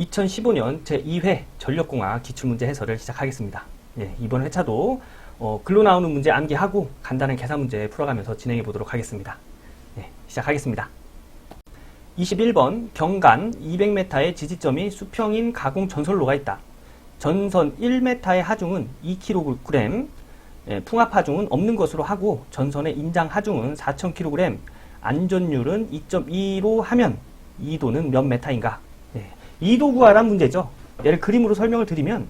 2015년 제2회 전력공학 기출문제 해설을 시작하겠습니다. 예, 이번 회차도 어, 글로 나오는 문제 암기하고 간단한 계산 문제 풀어가면서 진행해 보도록 하겠습니다. 예, 시작하겠습니다. 21번 경간 200m의 지지점이 수평인 가공 전선로가 있다. 전선 1m의 하중은 2kg, 예, 풍압 하중은 없는 것으로 하고 전선의 인장 하중은 4,000kg, 안전율은 2.2로 하면 2도는 몇 메타인가? 예, 2도 구하란 문제죠. 얘를 그림으로 설명을 드리면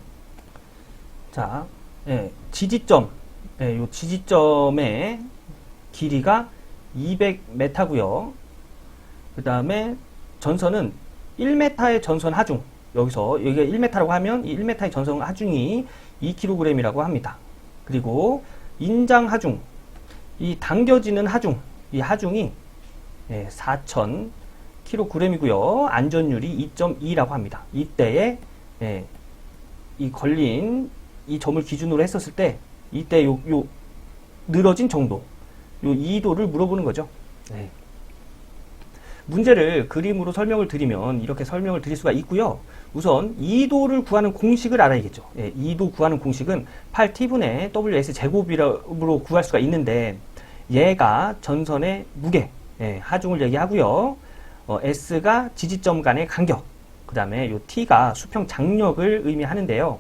자, 예, 지지점, 예, 요 지지점의 길이가 200m고요. 그 다음에 전선은 1m의 전선 하중, 여기서 여기가 1m라고 하면 이 1m의 전선 하중이 2kg이라고 합니다. 그리고 인장 하중, 이 당겨지는 하중, 이 하중이 예, 4,000kg이고요. 안전율이 2.2라고 합니다. 이때에 예, 이 걸린 이 점을 기준으로 했었을 때 이때 요, 요 늘어진 정도, 요 2도를 물어보는 거죠. 네. 문제를 그림으로 설명을 드리면 이렇게 설명을 드릴 수가 있고요. 우선 2도를 구하는 공식을 알아야겠죠. 예, 2도 구하는 공식은 8t분의 ws 제곱이로 구할 수가 있는데 얘가 전선의 무게, 예, 하중을 얘기하고요. 어, s가 지지점 간의 간격, 그 다음에 요 t가 수평 장력을 의미하는데요.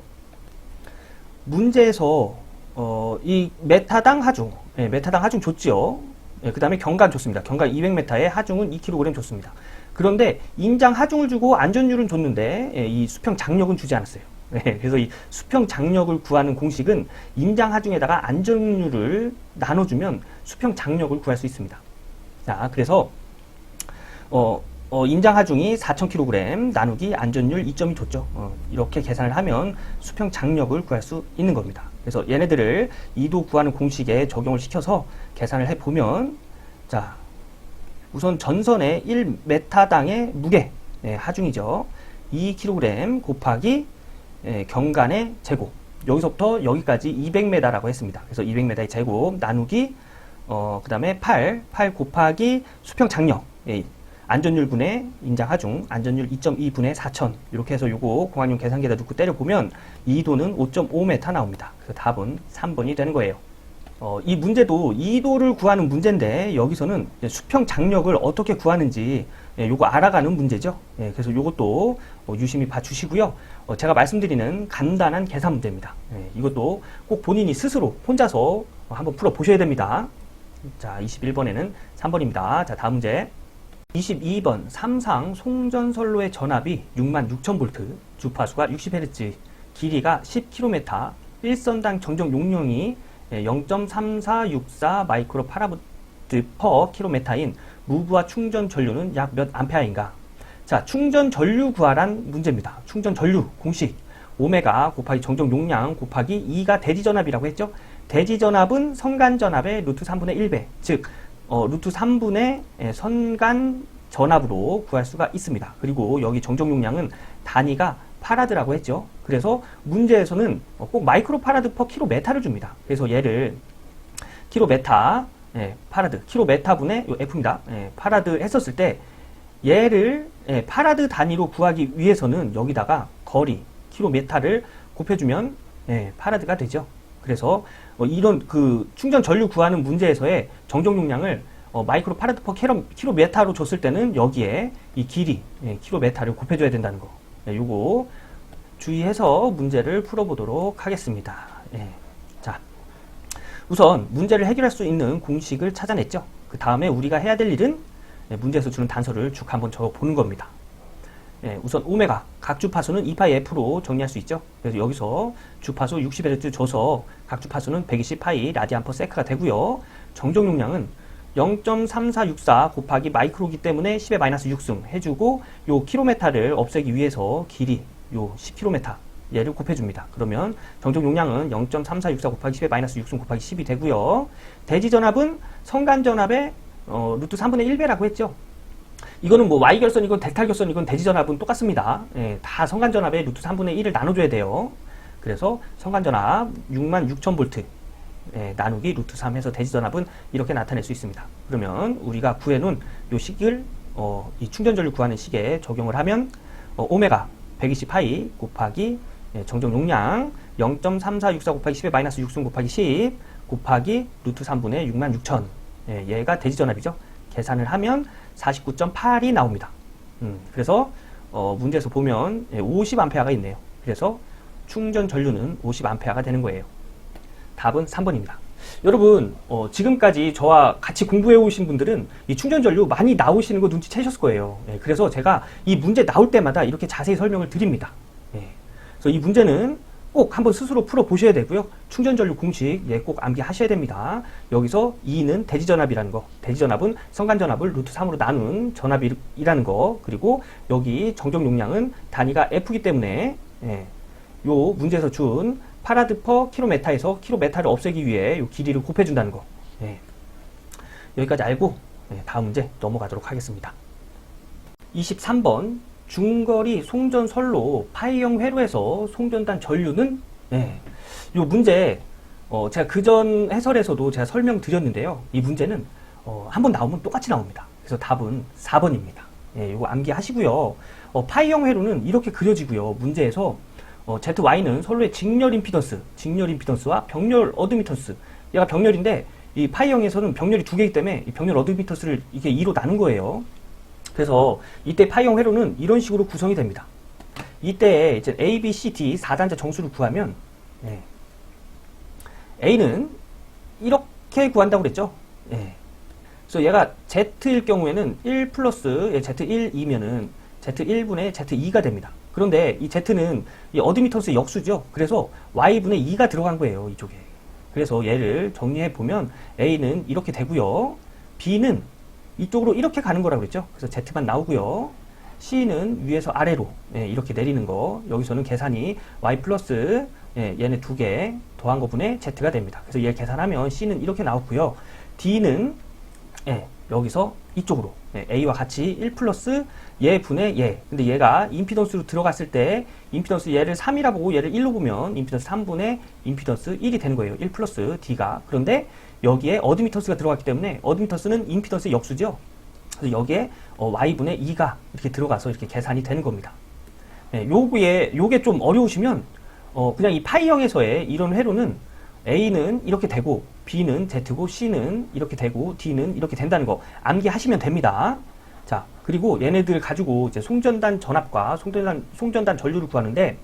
문제에서 어, 이 메타당 하중, 예, 메타당 하중 줬지요. 예, 그 다음에 경간 줬습니다. 경간 200m에 하중은 2kg 줬습니다. 그런데 인장 하중을 주고 안전율은 줬는데 예, 이 수평 장력은 주지 않았어요. 예, 그래서 이 수평 장력을 구하는 공식은 인장 하중에다가 안전율을 나눠주면 수평 장력을 구할 수 있습니다. 자, 그래서 어, 어, 인장 하중이 4,000kg 나누기 안전율 2점이 줬죠. 어, 이렇게 계산을 하면 수평 장력을 구할 수 있는 겁니다. 그래서 얘네들을 2도 구하는 공식에 적용을 시켜서 계산을 해보면 자 우선 전선의 1m당의 무게 예, 하중이죠. 2kg 곱하기 예, 경간의 제곱 여기서부터 여기까지 200m라고 했습니다. 그래서 200m의 제곱 나누기 어, 그 다음에 8, 8 곱하기 수평 장력 예, 안전율 분의 인장 하중, 안전율 2.2 분의 4천 이렇게 해서 요거 공학용 계산기에다 넣고 때려보면 2도는 5.5m 나옵니다. 그래서 답은 3번이 되는 거예요. 어, 이 문제도 2도를 구하는 문제인데 여기서는 수평 장력을 어떻게 구하는지 예, 요거 알아가는 문제죠. 예, 그래서 요것도 어, 유심히 봐주시고요. 어, 제가 말씀드리는 간단한 계산 문제입니다. 예, 이것도 꼭 본인이 스스로 혼자서 한번 풀어 보셔야 됩니다. 자, 21번에는 3번입니다. 자, 다음 문제. 22번 삼상 송전선로의 전압이 66,000V, 주파수가 60Hz, 길이가 10km, 일선당 정정 용량이 0.3464 마이크로 파라부트 퍼 킬로메타인 무브와 충전 전류는 약 몇 암페어인가? 자, 충전 전류 구하란 문제입니다. 충전 전류 공식 오메가 곱하기 정정 용량 곱하기 2가 대지 전압이라고 했죠? 대지 전압은 선간 전압의 루트 3분의 1배, 즉 어, 루트 3분의 선간 전압으로 구할 수가 있습니다. 그리고 여기 정정 용량은 단위가 파라드라고 했죠. 그래서 문제에서는 꼭 마이크로 파라드 퍼 킬로메타를 줍니다. 그래서 얘를 킬로메타 예, 파라드 킬로메타분의 요 F입니다. 예, 파라드 했었을 때 얘를 예, 파라드 단위로 구하기 위해서는 여기다가 거리 킬로메타를 곱해주면 예, 파라드가 되죠. 그래서 어, 이런 그 충전 전류 구하는 문제에서의 정정 용량을 어, 마이크로 파라드 퍼 킬로, 킬로메타로 줬을 때는 여기에 이 길이 예, 킬로메타를 곱해줘야 된다는 거. 예, 요거 주의해서 문제를 풀어보도록 하겠습니다. 예. 자, 우선 문제를 해결할 수 있는 공식을 찾아냈죠. 그 다음에 우리가 해야 될 일은 예, 문제에서 주는 단서를 쭉 한번 적어보는 겁니다. 예, 우선 오메가 각 주파수는 2파이 F로 정리할 수 있죠. 그래서 여기서 주파수 60Hz 줘서 각 주파수는 120파이 라디안 퍼 세크가 되고요. 정정 용량은 0.3464 곱하기 마이크로기 때문에 10의 마이너스 6승 해주고 요 킬로메타를 없애기 위해서 길이 요 10km 얘를 곱해줍니다. 그러면 정정 용량은 0.3464 곱하기 10의 마이너스 6승 곱하기 10이 되고요. 대지 전압은 성간 전압의 어, 루트 3분의 1배라고 했죠. 이거는 뭐 Y 결선이건 델타 결선이건 대지 전압은 똑같습니다. 예, 다 성간 전압의 루트 3분의 1을 나눠줘야 돼요. 그래서 성간 전압 66,000V 예, 나누기 루트 3 해서 대지 전압은 이렇게 나타낼 수 있습니다. 그러면 우리가 구해놓은 요 식을 어, 이 충전 전류 구하는 식에 적용을 하면 어, 오메가 120파이 곱하기 예, 정정 용량 0.3464 곱하기 10의 마이너스 6승 곱하기 10 곱하기 루트 3분의 6만 6천 예, 얘가 대지전압이죠. 계산을 하면 49.8이 나옵니다. 음, 그래서 어, 문제에서 보면 예, 50A가 있네요. 그래서 충전 전류는 50A가 되는 거예요. 답은 3번입니다. 여러분 어, 지금까지 저와 같이 공부해 오신 분들은 이 충전 전류 많이 나오시는 거 눈치채셨을 거예요. 예, 그래서 제가 이 문제 나올 때마다 이렇게 자세히 설명을 드립니다. 예, 그래서 이 문제는 꼭 한번 스스로 풀어 보셔야 되고요. 충전 전류 공식 예, 꼭 암기하셔야 됩니다. 여기서 2는 대지 전압이라는 거. 대지 전압은 성간 전압을 루트 3으로 나눈 전압이라는 거. 그리고 여기 정정 용량은 단위가 F기 때문에 예, 요 문제에서 준 파라드 퍼 킬로메타에서 킬로메타를 없애기 위해 요 길이를 곱해준다는 거. 예. 여기까지 알고 예, 다음 문제 넘어가도록 하겠습니다. 23번 중거리 송전선로 파이형 회로에서 송전단 전류는 예. 요 문제 어, 제가 그전 해설에서도 제가 설명드렸는데요. 이 문제는 어, 한번 나오면 똑같이 나옵니다. 그래서 답은 4번입니다. 예, 이거 암기하시고요. 어, 파이형 회로는 이렇게 그려지고요. 문제에서 어, ZY는 선로의 직렬 임피던스, 직렬 임피던스와 병렬 어드미턴스. 얘가 병렬인데 이 파이형에서는 병렬이 두 개이기 때문에 이 병렬 어드미턴스를 이게 2로 나눈 거예요. 그래서 이때 파이형 회로는 이런 식으로 구성이 됩니다. 이때 이제 A, B, C, D 4단자 정수를 구하면 예. A는 이렇게 구한다고 그랬죠. 예. 그래서 얘가 Z일 경우에는 1 플러스 예, Z1이면은 Z1분의 Z2가 됩니다. 그런데 이 Z는 이 어드미턴스 역수죠. 그래서 Y분의 2가 들어간 거예요. 이쪽에. 그래서 얘를 정리해 보면 A는 이렇게 되고요. B는 이쪽으로 이렇게 가는 거라고 그랬죠. 그래서 Z만 나오고요. C는 위에서 아래로 예, 이렇게 내리는 거. 여기서는 계산이 Y 플러스 예, 얘네 두 개 더한 거분의 Z가 됩니다. 그래서 얘 계산하면 C는 이렇게 나왔고요. D는 예, 여기서 이쪽으로 예, A와 같이 1 플러스 얘 분의 얘. 근데 얘가 임피던스로 들어갔을 때 임피던스 얘를 3이라 보고 얘를 1로 보면 임피던스 3분의 임피던스 1이 되는 거예요. 1 플러스 D가. 그런데 여기에 어드미턴스가 들어갔기 때문에 어드미턴스는 임피던스 역수죠. 그래서 여기에 어, Y분의 2가 이렇게 들어가서 이렇게 계산이 되는 겁니다. 예, 요게, 요게 좀 어려우시면 어, 그냥 이 파이형에서의 이런 회로는 A는 이렇게 되고 B는 Z고 C는 이렇게 되고 D는 이렇게 된다는 거 암기하시면 됩니다. 자, 그리고 얘네들 가지고 이제 송전단 전압과 송전단, 송전단 전류를 구하는데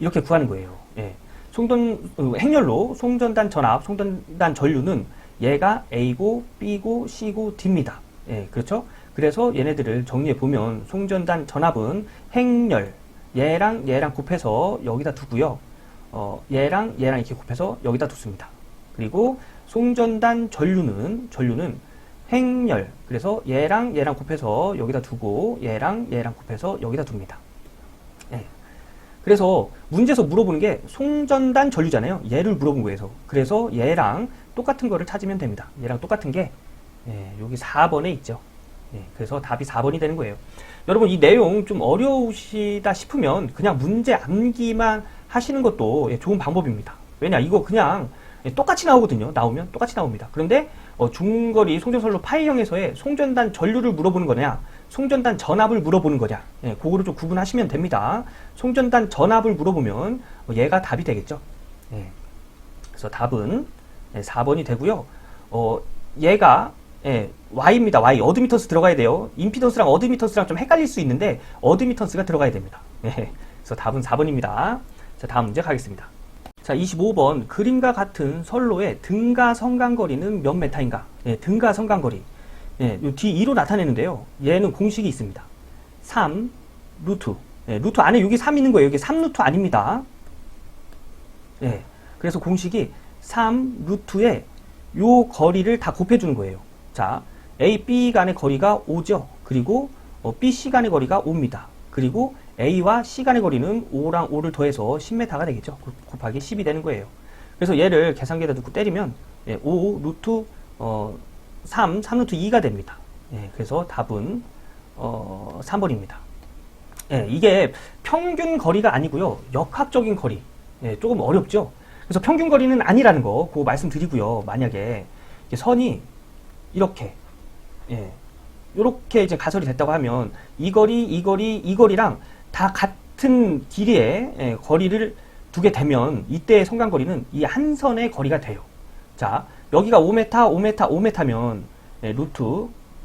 이렇게 구하는 거예요. 예. 송전, 어, 행렬로 송전단 전압, 송전단 전류는 얘가 A고 B고 C고 D입니다. 예, 그렇죠? 그래서 얘네들을 정리해 보면 송전단 전압은 행렬, 얘랑 얘랑 곱해서 여기다 두고요. 어, 얘랑 얘랑 이렇게 곱해서 여기다 둡니다. 그리고 송전단 전류는 전류는 행렬. 그래서 얘랑 얘랑 곱해서 여기다 두고 얘랑 얘랑 곱해서 여기다 둡니다. 예. 그래서 문제에서 물어보는 게 송전단 전류잖아요. 얘를 물어본 거예요. 그래서 얘랑 똑같은 거를 찾으면 됩니다. 얘랑 똑같은 게 예, 여기 4번에 있죠. 예, 그래서 답이 4번이 되는 거예요. 여러분 이 내용 좀 어려우시다 싶으면 그냥 문제 암기만 하시는 것도 예, 좋은 방법입니다. 왜냐 이거 그냥 예, 똑같이 나오거든요. 나오면 똑같이 나옵니다. 그런데 어, 중거리 송전선로 파이형에서의 송전단 전류를 물어보는 거냐, 송전단 전압을 물어보는 거냐, 예, 그거를 좀 구분하시면 됩니다. 송전단 전압을 물어보면 어, 얘가 답이 되겠죠. 예. 그래서 답은 예, 4번이 되고요. 어, 얘가 예, Y입니다. Y. 어드미턴스 들어가야 돼요. 임피던스랑 어드미턴스랑 좀 헷갈릴 수 있는데 어드미턴스가 들어가야 됩니다. 예, 그래서 답은 4번입니다. 자, 다음 문제 가겠습니다. 자, 25번 그림과 같은 선로의 등가 성간거리는 몇 메타인가? 예, 등가 성간거리. 예, 요 D2로 나타내는데요. 얘는 공식이 있습니다. 3 루트. 예, 루트 안에 여기 3 있는 거예요. 여기 3 루트 아닙니다. 예. 그래서 공식이 3 루트에 요 거리를 다 곱해주는 거예요. 자, A, B 간의 거리가 5죠. 그리고 어, B, C 간의 거리가 5입니다. 그리고 A와 C 간의 거리는 5랑 5를 더해서 10m가 되겠죠. 곱하기 10이 되는 거예요. 그래서 얘를 계산기에다 넣고 때리면 예, 5 루트 어, 3, 3 루트 2가 됩니다. 예, 그래서 답은 어, 3번입니다. 예, 이게 평균 거리가 아니고요. 역학적인 거리. 예, 조금 어렵죠. 그래서 평균 거리는 아니라는 거, 그거 말씀드리고요. 만약에 선이 이렇게, 예, 이렇게 이제 가설이 됐다고 하면 이 거리, 이 거리, 이 거리랑 다 같은 길이의 예, 거리를 두게 되면 이때의 성간거리는 이 한 선의 거리가 돼요. 자, 여기가 5m, 5m, 5m면 예, 루트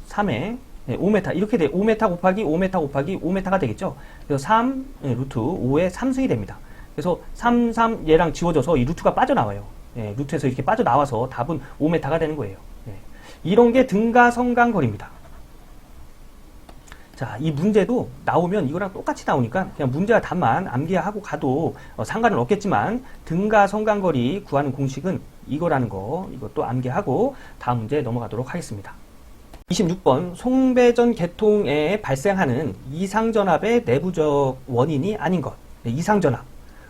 3에 5m 이렇게 돼 5m 곱하기 5m 곱하기 5m가 되겠죠. 그래서 3 예, 루트 5의 3승이 됩니다. 그래서 3, 3 얘랑 지워져서 이 루트가 빠져나와요. 예, 루트에서 이렇게 빠져나와서 답은 5m가 되는 거예요. 예. 이런 게 등가 성간 거리입니다. 자, 이 문제도 나오면 이거랑 똑같이 나오니까 그냥 문제와 답만 암기하고 가도 어, 상관은 없겠지만 등가 성간거리 구하는 공식은 이거라는 거 이것도 암기하고 다음 문제 넘어가도록 하겠습니다. 26번 송배전 계통에 발생하는 이상전압의 내부적 원인이 아닌 것 네, 이상전압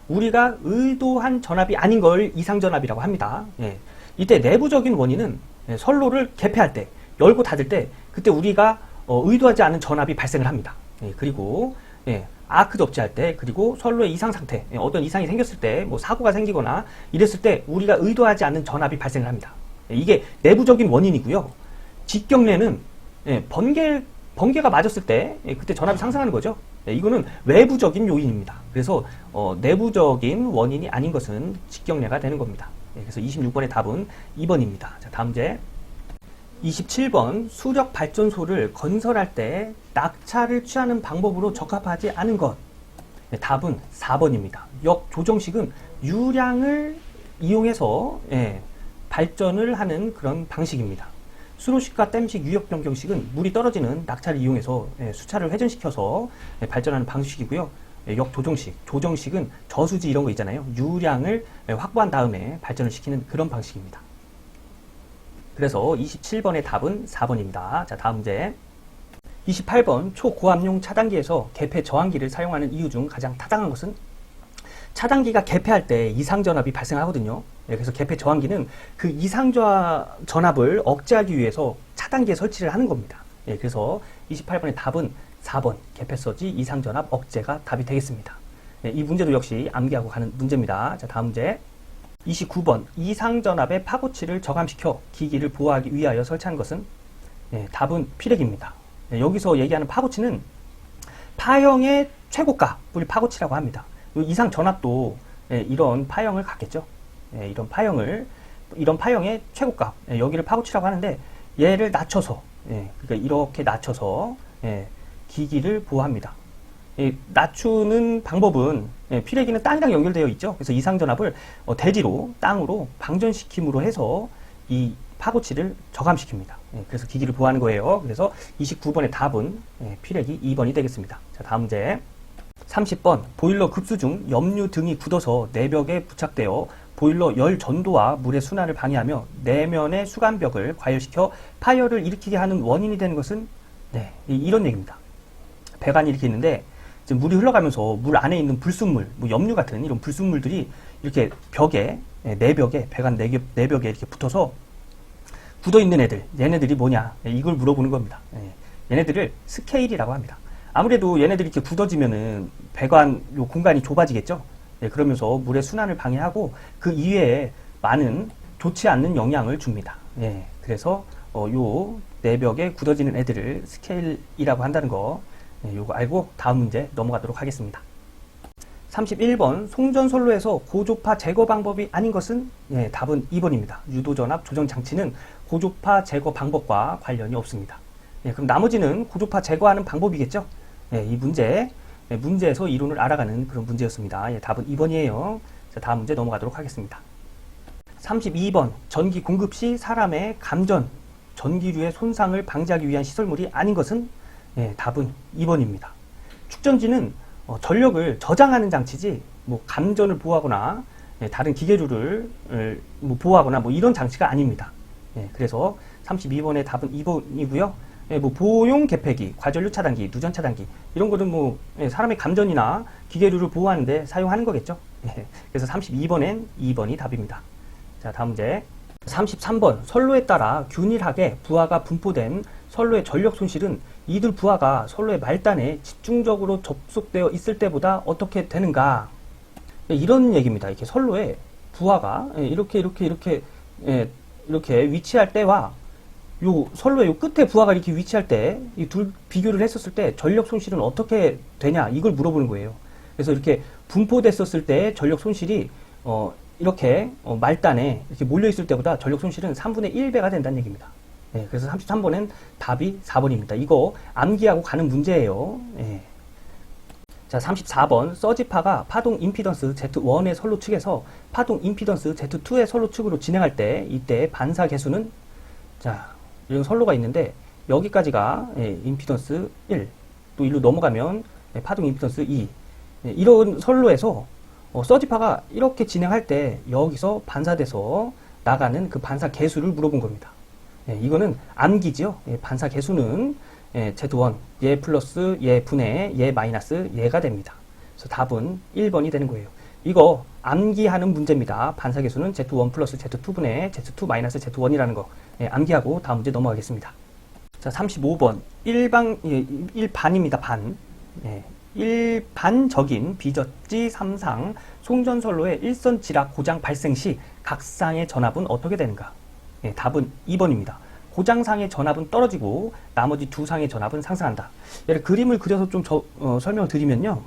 우리가 의도한 전압이 아닌 걸 이상전압이라고 합니다. 예. 이때 내부적인 원인은 예, 선로를 개폐할 때 열고 닫을 때 그때 우리가 어, 의도하지 않은 전압이 발생을 합니다. 예, 그리고 예, 아크 접지할 때 그리고 선로의 이상 상태 예, 어떤 이상이 생겼을 때 뭐 사고가 생기거나 이랬을 때 우리가 의도하지 않는 전압이 발생을 합니다. 예, 이게 내부적인 원인이고요. 직경례는 예, 번개 번개가 맞았을 때 예, 그때 전압이 상승하는 거죠. 예, 이거는 외부적인 요인입니다. 그래서 어, 내부적인 원인이 아닌 것은 직경례가 되는 겁니다. 예, 그래서 26번의 답은 2번입니다. 자, 다음 문제. 27번 수력 발전소를 건설할 때 낙차를 취하는 방법으로 적합하지 않은 것. 네, 답은 4번입니다. 역 조정식은 유량을 이용해서 예, 발전을 하는 그런 방식입니다. 수로식과 댐식, 유역 변경식은 물이 떨어지는 낙차를 이용해서 예, 수차를 회전시켜서 예, 발전하는 방식이고요. 예, 역 조정식, 조정식은 저수지 이런 거 있잖아요. 유량을 예, 확보한 다음에 발전을 시키는 그런 방식입니다. 그래서 27번의 답은 4번입니다. 자, 다음 문제. 28번 초고압용 차단기에서 개폐 저항기를 사용하는 이유 중 가장 타당한 것은 차단기가 개폐할 때 이상 전압이 발생하거든요. 예, 그래서 개폐 저항기는 그 이상 전압을 억제하기 위해서 차단기에 설치를 하는 겁니다. 예, 그래서 28번의 답은 4번 개폐서지 이상 전압 억제가 답이 되겠습니다. 예, 이 문제도 역시 암기하고 가는 문제입니다. 자, 다음 문제. 29번 이상전압의 파고치를 저감시켜 기기를 보호하기 위하여 설치한 것은 예, 답은 피렉입니다. 예, 여기서 얘기하는 파고치는 파형의 최고값을 파고치라고 합니다. 이 이상 전압도 예, 이런 파형을 갖겠죠. 예, 이런 파형을 이런 파형의 최고값 예, 여기를 파고치라고 하는데 얘를 낮춰서 예, 그러니까 이렇게 낮춰서 예, 기기를 보호합니다. 예, 낮추는 방법은 예, 피레기는 땅이랑 연결되어 있죠. 그래서 이상전압을 어, 대지로 땅으로 방전시킴으로 해서 이 파고치를 저감시킵니다. 예, 그래서 기기를 보호하는 거예요. 그래서 29번의 답은 예, 피레기 2번이 되겠습니다. 자, 다음 문제. 30번 보일러 급수 중 염류 등이 굳어서 내벽에 부착되어 보일러 열 전도와 물의 순환을 방해하며 내면의 수간벽을 과열시켜 파열을 일으키게 하는 원인이 되는 것은 네, 이- 이런 얘기입니다. 배관이 이렇게 있는데 지금 물이 흘러가면서 물 안에 있는 불순물, 뭐 염류 같은 이런 불순물들이 이렇게 벽에 예, 내벽에 배관 내벽, 내벽에 이렇게 붙어서 굳어 있는 애들, 얘네들이 뭐냐? 예, 이걸 물어보는 겁니다. 예, 얘네들을 스케일이라고 합니다. 아무래도 얘네들이 이렇게 굳어지면은 배관 요 공간이 좁아지겠죠. 예, 그러면서 물의 순환을 방해하고 그 이외에 많은 좋지 않는 영향을 줍니다. 예, 그래서 어, 요 내벽에 굳어지는 애들을 스케일이라고 한다는 거 예, 요거 알고 다음 문제 넘어가도록 하겠습니다. 31번 송전선로에서 고조파 제거 방법이 아닌 것은 예, 답은 2번입니다. 유도전압 조정 장치는 고조파 제거 방법과 관련이 없습니다. 예, 그럼 나머지는 고조파 제거하는 방법이겠죠? 예, 이 문제 예, 문제에서 이론을 알아가는 그런 문제였습니다. 예, 답은 2번이에요. 자, 다음 문제 넘어가도록 하겠습니다. 32번 전기 공급 시 사람의 감전, 전기류의 손상을 방지하기 위한 시설물이 아닌 것은 예, 답은 2번입니다. 축전지는 어, 전력을 저장하는 장치지 뭐 감전을 보호하거나 예, 다른 기계류를 을, 뭐 보호하거나 뭐 이런 장치가 아닙니다. 예, 그래서 32번의 답은 2번이고요. 예, 뭐 보호용 개폐기, 과전류 차단기, 누전 차단기 이런 거는 뭐 예, 사람의 감전이나 기계류를 보호하는데 사용하는 거겠죠. 예, 그래서 32번엔 2번이 답입니다. 자, 다음 문제. 33번 선로에 따라 균일하게 부하가 분포된 선로의 전력 손실은 이들 부하가 선로의 말단에 집중적으로 접속되어 있을 때보다 어떻게 되는가? 예, 이런 얘기입니다. 이렇게 선로에 부하가 예, 이렇게 이렇게 이렇게 예, 이렇게 위치할 때와 요 선로의 요 끝에 부하가 이렇게 위치할 때 이 둘 비교를 했었을 때 전력 손실은 어떻게 되냐 이걸 물어보는 거예요. 그래서 이렇게 분포됐었을 때 전력 손실이 어, 이렇게 어, 말단에 이렇게 몰려 있을 때보다 전력 손실은 3분의 1배가 된다는 얘기입니다. 예, 그래서 33번은 답이 4번입니다. 이거 암기하고 가는 문제예요. 예. 자, 34번 서지파가 파동 임피던스 Z1의 선로 측에서 파동 임피던스 Z2의 선로 측으로 진행할 때 이때 반사 계수는 자, 이런 선로가 있는데 여기까지가 예, 임피던스 1, 또 일로 넘어가면 예, 파동 임피던스 2. 예, 이런 선로에서 어, 서지파가 이렇게 진행할 때 여기서 반사돼서 나가는 그 반사 계수를 물어본 겁니다. 예, 이거는 암기죠. 예, 반사 계수는 예, Z1, 얘 플러스, 얘 분의, 얘 마이너스, 얘가 됩니다. 그래서 답은 1번이 되는 거예요. 이거 암기하는 문제입니다. 반사 계수는 Z1 플러스 Z2 분의 Z2 마이너스 Z1이라는 거 예, 암기하고 다음 문제 넘어가겠습니다. 자, 35번. 일방, 예, 일반입니다. 반. 예, 일반적인 비저지 3상 송전선로의 일선 지락 고장 발생 시 각상의 전압은 어떻게 되는가? 예, 답은 2번입니다. 고장상의 전압은 떨어지고 나머지 두 상의 전압은 상승한다. 예를 그림을 그려서 좀 저- 어, 설명을 드리면요.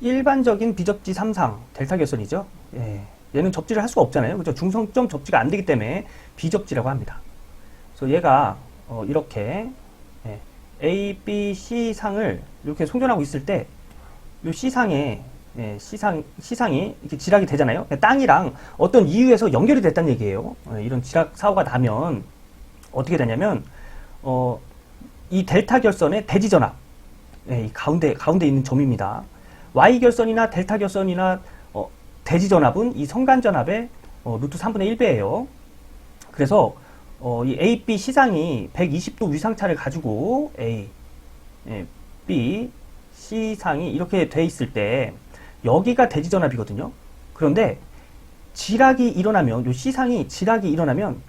일반적인 비접지 3상 델타 결선이죠. 예, 얘는 접지를 할 수가 없잖아요. 그죠? 중성점 접지가 안 되기 때문에 비접지라고 합니다. 그래서 얘가 어, 이렇게 예, A, B, C 상을 이렇게 송전하고 있을 때 이 C상에 예, C상, C상이 이렇게 지락이 되잖아요. 그러니까 땅이랑 어떤 이유에서 연결이 됐다는 얘기예요. 예, 이런 지락 사고가 나면 어떻게 되냐면 어, 이 델타 결선의 대지 전압, 예, 이 가운데 가운데 있는 점입니다. Y 결선이나 델타 결선이나 어, 대지 전압은 이 성간 전압의 어, 루트 3분의 1배예요. 그래서 어, 이 A, B C상이 120도 위상차를 가지고 A, 예, B, C상이 이렇게 돼 있을 때 여기가 대지 전압이거든요. 그런데 지락이 일어나면 요 C상이 지락이 일어나면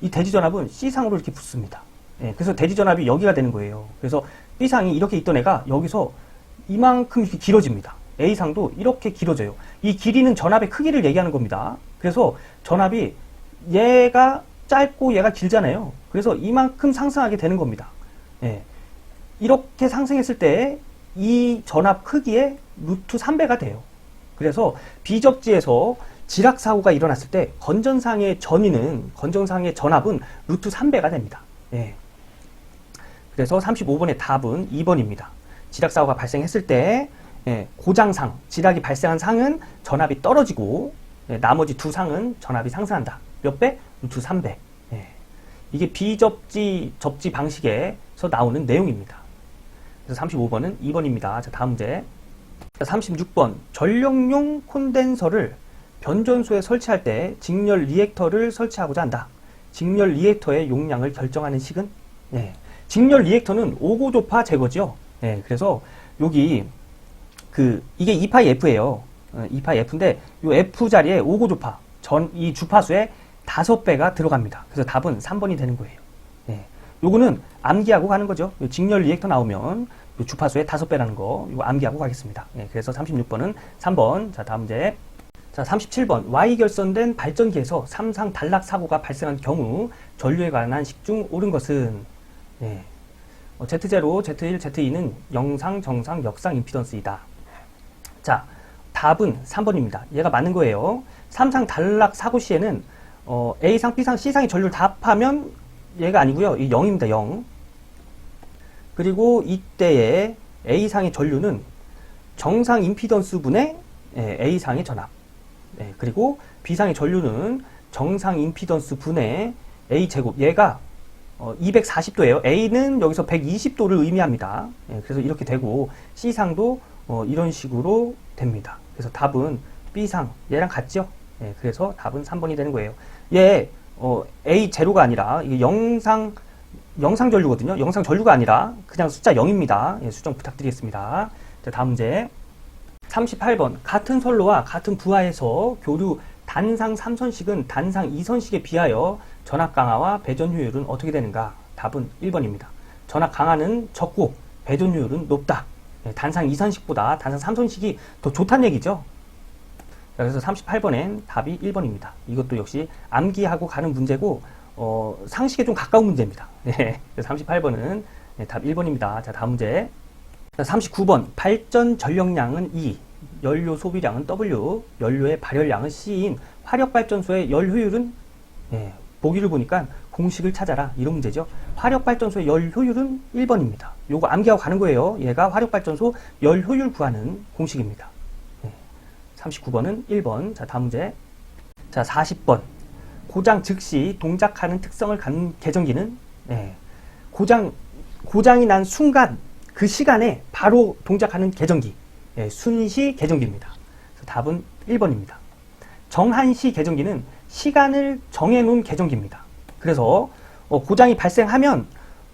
이 대지 전압은 C상으로 이렇게 붙습니다. 예, 그래서 대지 전압이 여기가 되는 거예요. 그래서 B상이 이렇게 있던 애가 여기서 이만큼 이렇게 길어집니다. A상도 이렇게 길어져요. 이 길이는 전압의 크기를 얘기하는 겁니다. 그래서 전압이 얘가 짧고 얘가 길잖아요. 그래서 이만큼 상승하게 되는 겁니다. 예. 이렇게 상승했을 때 이 전압 크기의 루트 3배가 돼요. 그래서 비접지에서 지락 사고가 일어났을 때 건전상의 전위는 건전상의 전압은 루트 3배가 됩니다. 예. 그래서 35번의 답은 2번입니다. 지락 사고가 발생했을 때 예, 고장상, 지락이 발생한 상은 전압이 떨어지고 예, 나머지 두 상은 전압이 상승한다. 몇 배? 루트 3배. 예. 이게 비접지 접지 방식에서 나오는 내용입니다. 그래서 35번은 2번입니다. 자, 다음 문제. 자, 36번. 전력용 콘덴서를 변전소에 설치할 때 직렬 리액터를 설치하고자 한다. 직렬 리액터의 용량을 결정하는 식은? 예. 직렬 리액터는 오고조파 제거죠. 예. 그래서 여기 그 이게 2파이 F예요. 어, 2파이 F인데 이 F 자리에 오고조파 전 이 주파수의 5배가 들어갑니다. 그래서 답은 3번이 되는 거예요. 예. 요거는 암기하고 가는 거죠. 요 직렬 리액터 나오면 요 주파수의 5배라는 거 이거 암기하고 가겠습니다. 예. 그래서 36번은 3번. 자, 다음 문제. 자, 37번. Y 결선된 발전기에서 삼상 단락 사고가 발생한 경우 전류에 관한 식중 옳은 것은 예. 어, Z0, Z1, Z2는 영상, 정상, 역상 임피던스이다. 자, 답은 3번입니다. 얘가 맞는 거예요. 삼상 단락 사고 시에는 어, A상, B상, C상의 전류를 다 합하면 얘가 아니고요. 이 0입니다. 0. 그리고 이때의 A상의 전류는 정상 임피던스 분의 예, A상의 전압. 예, 그리고 B상의 전류는 정상 임피던스 분의 A 제곱. 얘가 어, 240도예요. A는 여기서 120도를 의미합니다. 예, 그래서 이렇게 되고 C상도 어, 이런 식으로 됩니다. 그래서 답은 B상 얘랑 같죠? 예, 그래서 답은 3번이 되는 거예요. 얘 어, A 제로가 아니라 영상 영상 전류거든요. 영상 전류가 아니라 그냥 숫자 0입니다. 예, 수정 부탁드리겠습니다. 자, 다음 문제. 38번. 같은 선로와 같은 부하에서 교류 단상 3선식은 단상 2선식에 비하여 전압 강화와 배전 효율은 어떻게 되는가? 답은 1번입니다. 전압 강화는 적고 배전 효율은 높다. 예, 단상 2선식보다 단상 3선식이 더 좋다는 얘기죠. 자, 그래서 38번엔 답이 1번입니다. 이것도 역시 암기하고 가는 문제고 어, 상식에 좀 가까운 문제입니다. 네, 38번은 답 1번입니다. 자, 다음 문제. 자, 39번 발전 전력량은 E, 연료 소비량은 W, 연료의 발열량은 C인 화력 발전소의 열 효율은 예, 보기를 보니까 공식을 찾아라 이런 문제죠. 화력 발전소의 열 효율은 1번입니다. 요거 암기하고 가는 거예요. 얘가 화력 발전소 열 효율 구하는 공식입니다. 예, 39번은 1번. 자, 다음 문제. 자, 40번. 고장 즉시 동작하는 특성을 갖는 계정기는 예, 고장 고장이 난 순간 그 시간에 바로 동작하는 계정기 예, 순시 계정기입니다. 답은 1번입니다. 정한시 계정기는 시간을 정해놓은 계정기입니다. 그래서 어, 고장이 발생하면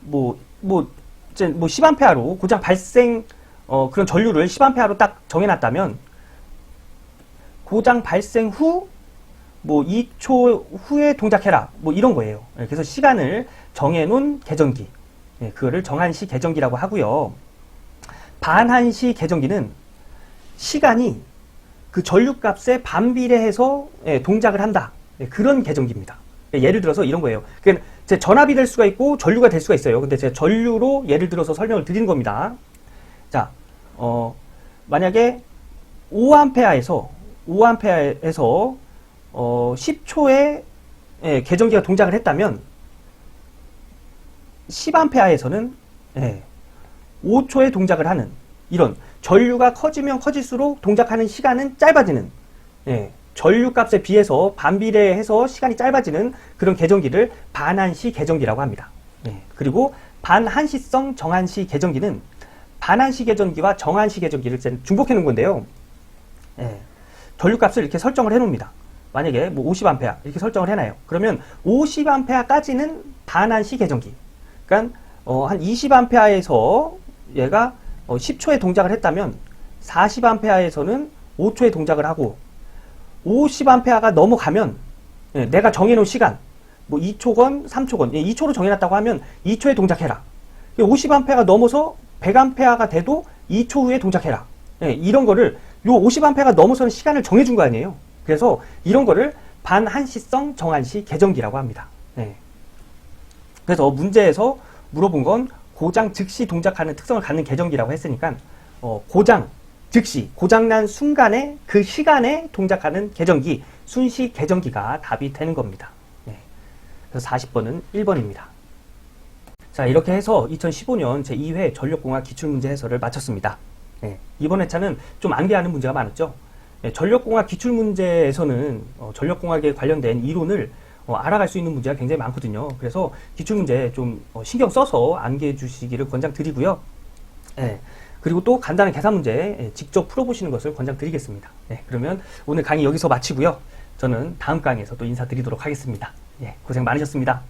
뭐뭐 이제 뭐 10암페어로 고장 발생 어, 그런 전류를 10암페어로 딱 정해놨다면 고장 발생 후 뭐 2초 후에 동작해라 뭐 이런 거예요. 예, 그래서 시간을 정해놓은 계정기 예, 그거를 정한시 계정기라고 하고요. 반한시 계정기는 시간이 그 전류값에 반비례해서 예, 동작을 한다. 예, 그런 계정기입니다. 예, 예를 들어서 이런 거예요. 그러니까 제 전압이 될 수가 있고 전류가 될 수가 있어요. 근데 제가 전류로 예를 들어서 설명을 드리는 겁니다. 자, 어, 만약에 5암페어에서 5암페어에서 어, 10초에 예, 계정기가 동작을 했다면 10암페어에서는 예, 5초에 동작을 하는 이런 전류가 커지면 커질수록 동작하는 시간은 짧아지는 예, 전류 값에 비해서 반비례해서 시간이 짧아지는 그런 계정기를 반한시 계정기라고 합니다. 예, 그리고 반한시성 정한시 계정기는 반한시 계정기와 정한시 계정기를 중복해 놓은 건데요. 예, 전류 값을 이렇게 설정을 해 놓습니다. 만약에 뭐 50A 이렇게 설정을 해놔요. 그러면 50A까지는 반한시 계정기. 그러니까 어, 한 20A에서 얘가 어, 10초에 동작을 했다면 40A에서는 5초에 동작을 하고 50A가 넘어가면 예, 내가 정해놓은 시간 뭐 2초건 3초건 예, 2초로 정해놨다고 하면 2초에 동작해라. 50A가 넘어서 100A가 돼도 2초 후에 동작해라. 예, 이런 거를 요 50A가 넘어서는 시간을 정해준 거 아니에요. 그래서 이런 거를 반한시성 정한시 계정기라고 합니다. 예. 그래서 문제에서 물어본 건 고장 즉시 동작하는 특성을 갖는 계정기라고 했으니까 어, 고장 즉시 고장난 순간에 그 시간에 동작하는 계정기 순시 계정기가 답이 되는 겁니다. 네. 그래서 40번은 1번입니다. 자 이렇게 해서 2015년 제2회 전력공학 기출문제 해설을 마쳤습니다. 네. 이번 회차는 좀 암기하는 문제가 많았죠. 네, 전력공학 기출 문제에서는 어, 전력공학에 관련된 이론을 어, 알아갈 수 있는 문제가 굉장히 많거든요. 그래서 기출 문제 좀 어, 신경 써서 암기해 주시기를 권장드리고요. 예, 그리고 또 간단한 계산 문제 예, 직접 풀어보시는 것을 권장드리겠습니다. 예, 그러면 오늘 강의 여기서 마치고요. 저는 다음 강의에서 또 인사드리도록 하겠습니다. 예, 고생 많으셨습니다.